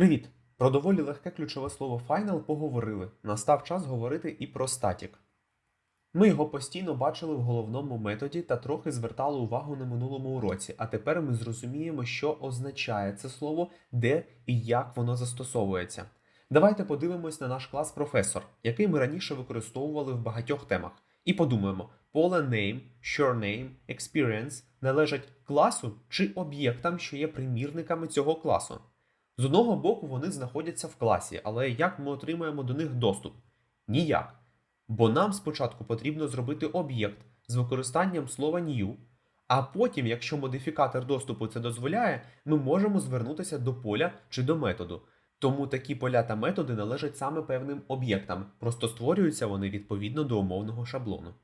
Привіт! Про доволі легке ключове слово final поговорили. Настав час говорити і про статік. Ми його постійно бачили в головному методі та трохи звертали увагу на минулому уроці, а тепер ми зрозуміємо, що означає це слово, де і як воно застосовується. Давайте подивимось на наш клас професор, який ми раніше використовували в багатьох темах, і подумаємо, поле name, surname, experience належать класу чи об'єктам, що є примірниками цього класу. З одного боку, вони знаходяться в класі, але як ми отримаємо до них доступ? Ніяк. Бо нам спочатку потрібно зробити об'єкт з використанням слова new, а потім, якщо модифікатор доступу це дозволяє, ми можемо звернутися до поля чи до методу. Тому такі поля та методи належать саме певним об'єктам, просто створюються вони відповідно до умовного шаблону.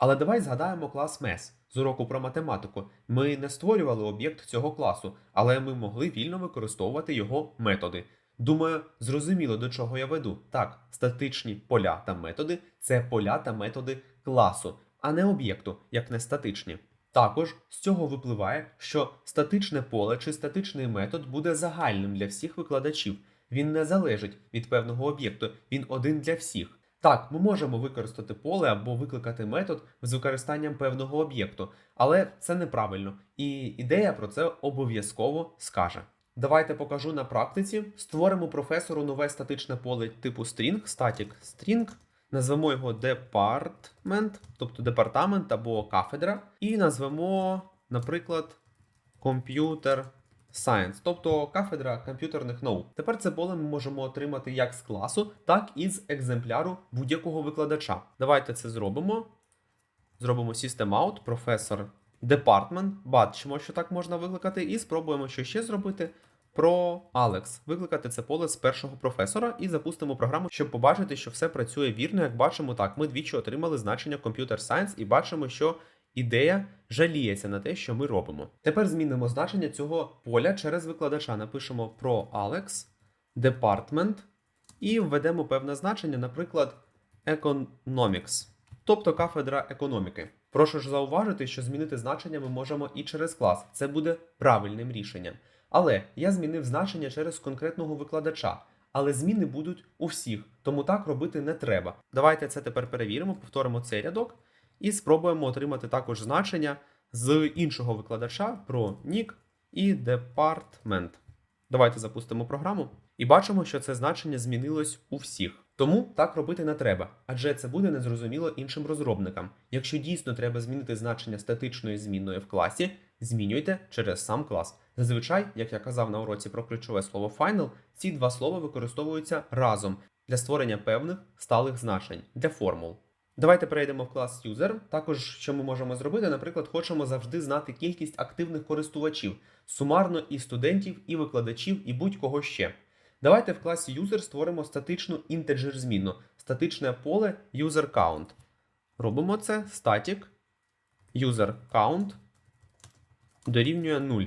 Але давай згадаємо клас MES з уроку про математику. Ми не створювали об'єкт цього класу, але ми могли вільно використовувати його методи. Думаю, зрозуміло, до чого я веду. Так, статичні поля та методи це поля та методи класу, а не об'єкту, як не статичні. Також з цього випливає, що статичне поле чи статичний метод буде загальним для всіх викладачів. Він не залежить від певного об'єкту, він один для всіх. Так, ми можемо використати поле або викликати метод з використанням певного об'єкту, але це неправильно, і ідея про це обов'язково скаже. Давайте покажу на практиці. Створимо професору нове статичне поле типу string, static string, назвемо його department, тобто департамент або кафедра, і назвемо, наприклад, computer Science, тобто кафедра комп'ютерних наук. Тепер це поле ми можемо отримати як з класу, так і з екземпляру будь-якого викладача. Давайте це зробимо. Зробимо System Out, професор Department. Бачимо, що так можна викликати, і спробуємо що ще зробити. Про Alex. Викликати це поле з першого професора і запустимо програму, щоб побачити, що все працює вірно. Як бачимо, так, ми двічі отримали значення Computer Science і бачимо, що ідея жаліється на те, що ми робимо. Тепер змінимо значення цього поля через викладача. Напишемо про Alex, Department і введемо певне значення, наприклад, Economics, тобто кафедра економіки. Прошу ж зауважити, що змінити значення ми можемо і через клас. Це буде правильним рішенням. Але я змінив значення через конкретного викладача. Але зміни будуть у всіх, тому так робити не треба. Давайте це тепер перевіримо, повторимо цей рядок і спробуємо отримати також значення з іншого викладача про нік і департмент. Давайте запустимо програму і бачимо, що це значення змінилось у всіх. Тому так робити не треба, адже це буде незрозуміло іншим розробникам. Якщо дійсно треба змінити значення статичної змінної в класі, змінюйте через сам клас. Зазвичай, як я казав на уроці про ключове слово final, ці два слова використовуються разом для створення певних сталих значень для формул. Давайте перейдемо в клас user. Також, що ми можемо зробити, наприклад, хочемо завжди знати кількість активних користувачів, сумарно і студентів, і викладачів, і будь-кого ще. Давайте в класі user створимо статичну інтеджер змінну, статичне поле user count. Робимо це static user count дорівнює 0.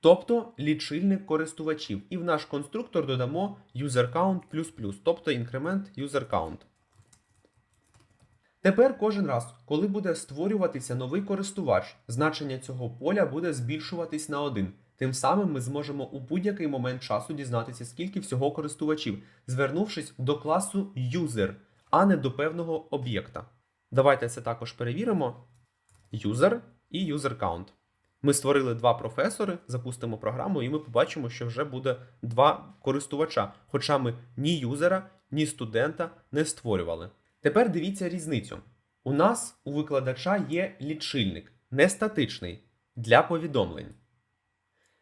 Тобто лічильник користувачів. І в наш конструктор додамо userCount++, тобто інкремент userCount. Тепер кожен раз, коли буде створюватися новий користувач, значення цього поля буде збільшуватись на 1. Тим самим ми зможемо у будь-який момент часу дізнатися, скільки всього користувачів, звернувшись до класу user, а не до певного об'єкта. Давайте це також перевіримо. User і userCount. Ми створили два професори, запустимо програму, і ми побачимо, що вже буде два користувача, хоча ми ні юзера, ні студента не створювали. Тепер дивіться різницю. У нас у викладача є лічильник, не статичний, для повідомлень.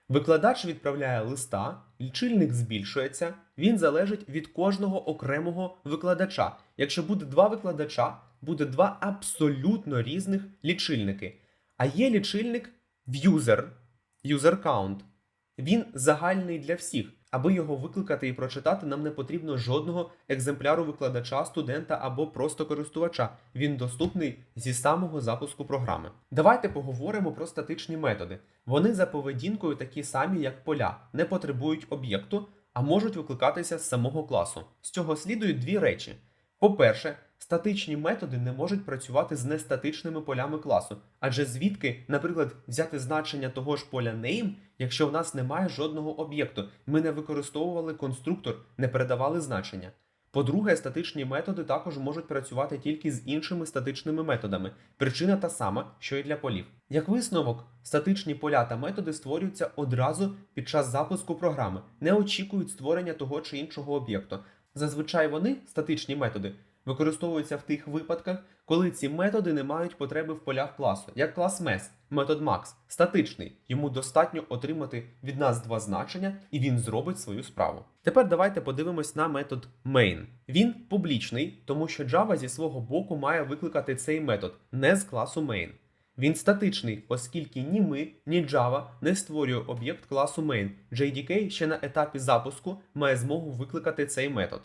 Викладач відправляє листа, лічильник збільшується, він залежить від кожного окремого викладача. Якщо буде два викладача, буде два абсолютно різних лічильники. А є лічильник в user count. Він загальний для всіх. Аби його викликати і прочитати, нам не потрібно жодного екземпляру викладача, студента або просто користувача. Він доступний зі самого запуску програми. Давайте поговоримо про статичні методи. Вони за поведінкою такі самі, як поля, не потребують об'єкту, а можуть викликатися з самого класу. З цього слідують дві речі. По-перше, статичні методи не можуть працювати з нестатичними полями класу, адже звідки, наприклад, взяти значення того ж поля name, якщо в нас немає жодного об'єкту, ми не використовували конструктор, не передавали значення. По-друге, статичні методи також можуть працювати тільки з іншими статичними методами. Причина та сама, що і для полів. Як висновок, статичні поля та методи створюються одразу під час запуску програми, не очікують створення того чи іншого об'єкту. Зазвичай вони, статичні методи, використовуються в тих випадках, коли ці методи не мають потреби в полях класу, як клас MES, метод Max, статичний. Йому достатньо отримати від нас два значення, і він зробить свою справу. Тепер давайте подивимось на метод main. Він публічний, тому що Java зі свого боку має викликати цей метод не з класу main. Він статичний, оскільки ні ми, ні Java не створює об'єкт класу main. JDK ще на етапі запуску має змогу викликати цей метод.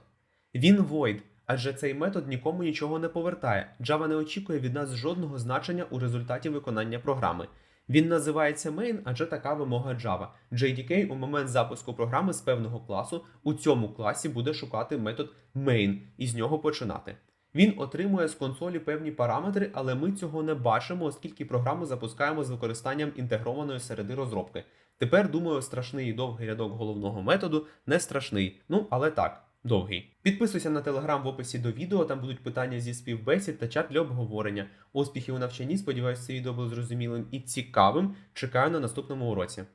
Він void, адже цей метод нікому нічого не повертає. Java не очікує від нас жодного значення у результаті виконання програми. Він називається main, адже така вимога Java. JDK у момент запуску програми з певного класу у цьому класі буде шукати метод main і з нього починати. Він отримує з консолі певні параметри, але ми цього не бачимо, оскільки програму запускаємо з використанням інтегрованої середи розробки. Тепер, думаю, страшний і довгий рядок головного методу не страшний. Ну, але так, довгий. Підписуйся на телеграм в описі до відео, там будуть питання зі співбесід та чат для обговорення. Успіхів у навчанні, сподіваюся, це відео було зрозумілим і цікавим. Чекаю на наступному уроці.